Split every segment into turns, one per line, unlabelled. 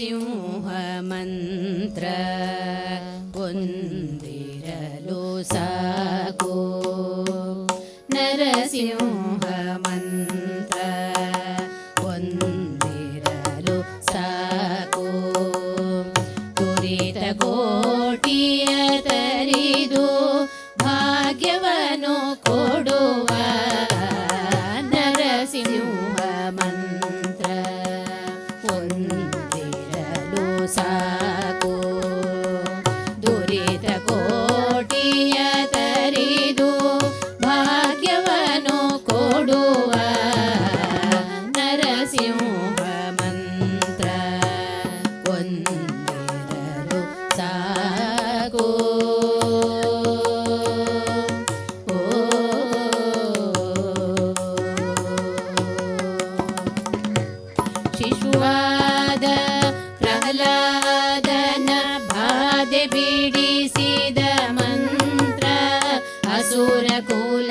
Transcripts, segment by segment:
ನರಸಿಂಹ ಮಂತ್ರ ಒಂದಿರಲು ಸಾಕು ನರಸಿಂಹ கோல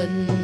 คน